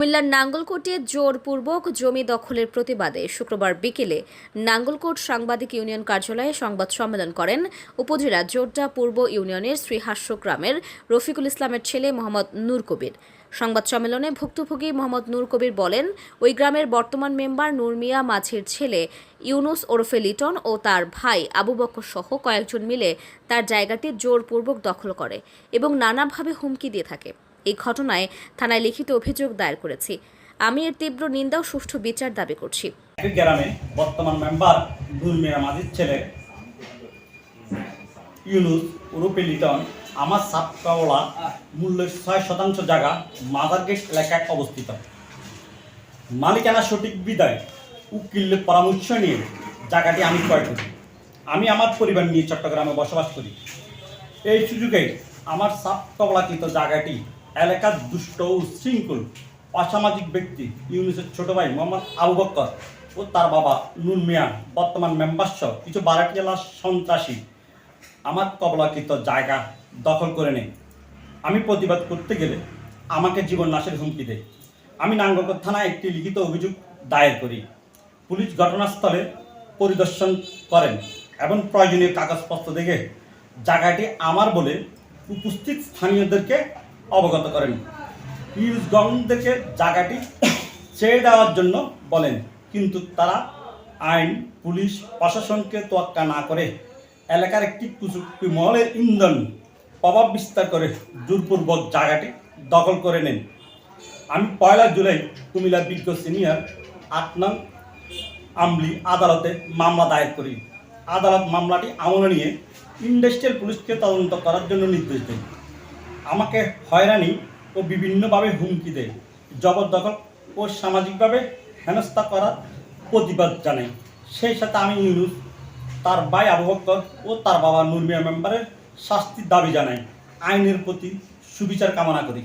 কুমিল্লার নাঙ্গলকোটে জোরপূর্বক জমি দখলের প্রতিবাদে শুক্রবার বিকেলে নাঙ্গলকোট সাংবাদিক ইউনিয়ন কার্যালয়ে সংবাদ সম্মেলন করেন উপজেলা জোড্ডা পূর্ব ইউনিয়নের শ্রীহাস্য গ্রামের রফিকুল ইসলামের ছেলে মোহাম্মদ নূর কবির। সংবাদ সম্মেলনে ভুক্তভোগী মোহাম্মদ নূর কবির বলেন, ওই গ্রামের বর্তমান মেম্বার নূর মিয়া মাঝির ছেলে ইউনুস ওরফে লিটন ও তার ভাই আবু বকর সহ কয়েকজন মিলে তার জায়গাটি জোরপূর্বক দখল করে এবং নানাভাবে হুমকি দিয়ে থাকে। এই ঘটনায় থানায় লিখিত অভিযোগ দায়ের করেছি। আমি এর তীব্র নিন্দা ও সুষ্ঠু বিচার দাবি করছি। গ্রামে বর্তমান মেম্বার নূর মিয়া মাঝির ছেলে ইউনুস উরুপে লিটন আমার সাপকাওলা মূল্যের ছয় শতাংশ জায়গা মাদার গেট এলাকায় অবস্থিত। মালিকানা সঠিক বিদায়, উকিলের পরামর্শ নিয়ে জায়গাটি আমি ক্রয় করি। আমি আমার পরিবার নিয়ে চট্টগ্রামে বসবাস করি। এই সুযোগে আমার সাপকাওলাকৃত জায়গাটি এলাকার দুষ্ট ও অসামাজিক ব্যক্তি ইউনিসের ছোট ভাই মোহাম্মদ আবু বক্কর ও তার বাবা নুন মিয়া, বর্তমান মেম্বার সহ কিছু বারাটিয়ালা সন্ত্রাসী আমার কবলাকৃত জায়গা দখল করে নেয়। আমি প্রতিবাদ করতে গেলে আমাকে জীবন নাশের হুমকি দেয়। আমি নাঙ্গলকোট থানায় একটি লিখিত অভিযোগ দায়ের করি। পুলিশ ঘটনাস্থলে পরিদর্শন করেন এবং প্রয়োজনীয় কাগজপত্র দেখে জায়গাটি আমার বলে উপস্থিত স্থানীয়দেরকে অবগত করেন। পিউষগঞ্জদেরকে জায়গাটি ছেড়ে দেওয়ার জন্য বলেন, কিন্তু তারা আইন, পুলিশ, প্রশাসনকে তোয়াক্কা না করে এলাকার একটি কুচুক্তি মহলের ইন্ধন প্রভাব বিস্তার করে জোরপূর্বক জায়গাটি দখল করে নেন। আমি পয়লা জুলাই কুমিল্লা বিজ্ঞ সিনিয়র আট নং আমলি আদালতে মামলা দায়ের করি। আদালত মামলাটি আমলে নিয়ে ইন্ডাস্ট্রিয়াল পুলিশকে তদন্ত করার জন্য নির্দেশ দেয়। আমাকে হয়রানি ও বিভিন্নভাবে হুমকি দেয়। জবরদখল ও সামাজিকভাবে হেনস্থা করার প্রতিবাদ জানাই। সেই সাথে আমি ইউনুস, তার ভাই আবু বক্কর ও তার বাবা নুরমিয়া মেম্বারের শাস্তির দাবি জানাই। আইনের প্রতি সুবিচার কামনা করি।